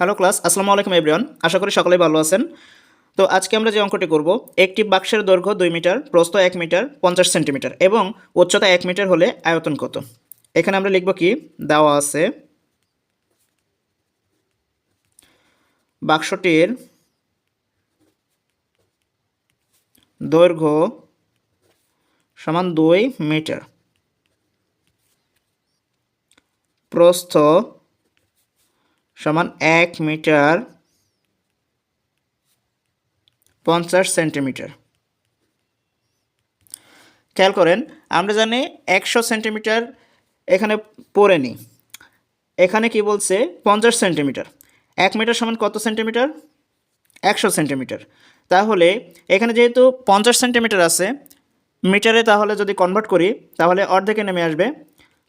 Hello class, আসসালামু আলাইকুম everyone আশা করি সকলেই ভালো আছেন। তো আজকে আমরা যে অঙ্কটি করব, একটি বাক্সের দৈর্ঘ্য দুই মিটার, প্রস্থ এক মিটার, পঞ্চাশ সেন্টিমিটার এবং উচ্চতা এক মিটার হলে আয়তন কত? এখানে আমরা লিখব কি? দেওয়া আছে বাক্সটির দৈর্ঘ্য সমান দুই মিটার। প্রস্থ সমান এক মিটার পঞ্চাশ সেন্টিমিটার। খেয়াল করেন, আমরা জানি একশো সেন্টিমিটার এখানে পড়ে নিই এখানে কি বলছে? পঞ্চাশ সেন্টিমিটার। এক মিটার সমান কত সেন্টিমিটার? একশো সেন্টিমিটার। তাহলে এখানে যেহেতু পঞ্চাশ সেন্টিমিটার আছে, মিটারে তাহলে যদি কনভার্ট করি, তাহলে অর্ধেকে নেমে আসবে।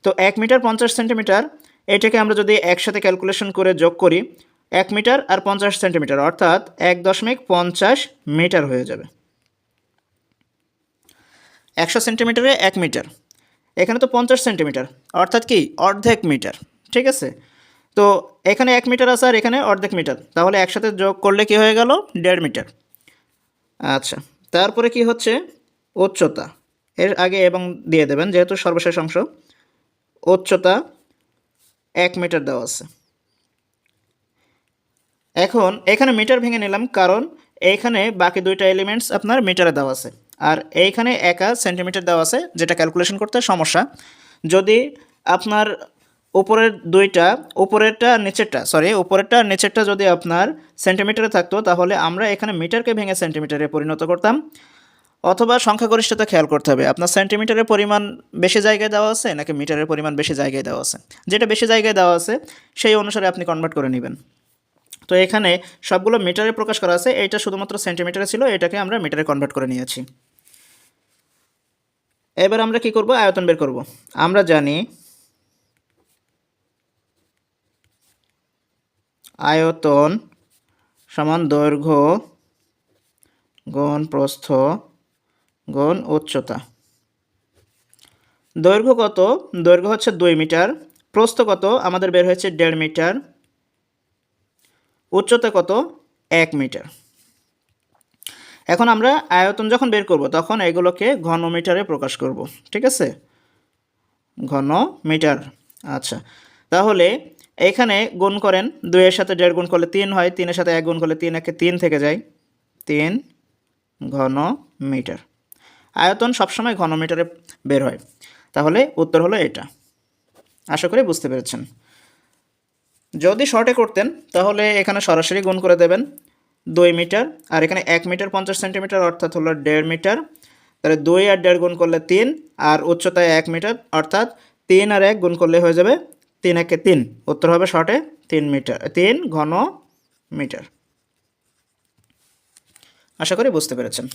তো এক মিটার পঞ্চাশ সেন্টিমিটার এটাকে আমরা যদি একসাথে ক্যালকুলেশন করে যোগ করি, এক মিটার আর পঞ্চাশ সেন্টিমিটার, অর্থাৎ এক দশমিক পঞ্চাশ মিটার হয়ে যাবে। একশো সেন্টিমিটারে এক মিটার। এখানে তো পঞ্চাশ সেন্টিমিটার, অর্থাৎ কি? অর্ধেক মিটার, ঠিক আছে? তো এখানে এক মিটার আছে আর এখানে অর্ধেক মিটার। তাহলে একসাথে যোগ করলে কি হয়ে গেল? দেড় মিটার। আচ্ছা তারপরে কি হচ্ছে? উচ্চতা। এর আগে এবং দিয়ে দেবেন, যেহেতু সর্বশেষ অংশ। উচ্চতা এক মিটার দেওয়া আছে। এখন এখানে মিটার ভেঙে নিলাম কারণ এইখানে বাকি দুইটা এলিমেন্টস আপনার মিটারে দেওয়া আছে। আর এইখানে একা সেন্টিমিটার দেওয়া আছে, যেটা ক্যালকুলেশন করতে সমস্যা। যদি আপনার উপরের দুইটা, উপরেরটা নিচেরটা সরি উপরেরটা নিচেরটা যদি আপনার সেন্টিমিটারে থাকতো, তাহলে আমরা এখানে মিটারকে ভেঙে সেন্টিমিটারে পরিণত করতাম। অথবা সংখ্যাগরিষ্ঠতা খেয়াল করতে হবে। আপনার সেন্টিমিটারের পরিমাণ বেশি জায়গায় দেওয়া আছে নাকি মিটারের পরিমাণ বেশি জায়গায় দেওয়া আছে? যেটা বেশি জায়গায় দেওয়া আছে, সেই অনুসারে আপনি কনভার্ট করে নেবেন। তো এখানে সবগুলো মিটারে প্রকাশ করা আছে। এইটা শুধুমাত্র সেন্টিমিটারে ছিল, এটাকে আমরা মিটারে কনভার্ট করে নিয়েছি। এবার আমরা কি করব? আয়তন বের করব। আমরা জানি আয়তন সমান দৈর্ঘ্য গুণ প্রস্থ গুণ উচ্চতা। দৈর্ঘ্য কত? দৈর্ঘ্য হচ্ছে দুই মিটার। প্রস্থ কত? আমাদের বের হয়েছে দেড় মিটার। উচ্চতা কত? এক মিটার। এখন আমরা আয়তন যখন বের করব, তখন এগুলোকে ঘন মিটারে প্রকাশ করব, ঠিক আছে? ঘন মিটার আচ্ছা তাহলে এখানে গুণ করেন, দুইয়ের সাথে দেড় গুণ করলে তিন হয়, তিনের সাথে এক গুণ করলে তিন, একে তিন থেকে যায়। তিন ঘন মিটার আয়তন সবসময় ঘন মিটারে বের হয়। তাহলে উত্তর হলো এটা। আশা করি বুঝতে পেরেছেন। যদি শর্টে করতেন, তাহলে এখানে সরাসরি গুণ করে দেবেন দুই মিটার, আর এখানে এক মিটার পঞ্চাশ সেন্টিমিটার, অর্থাৎ হলো দেড় মিটার। তাহলে দুই আর দেড় গুণ করলে তিন, আর উচ্চতায় এক মিটার, অর্থাৎ তিন আর এক গুণ করলে হয়ে যাবে তিন একে তিন। উত্তর হবে শর্টে তিন মিটার, তিন ঘন মিটার। আশা করি বুঝতে পেরেছেন।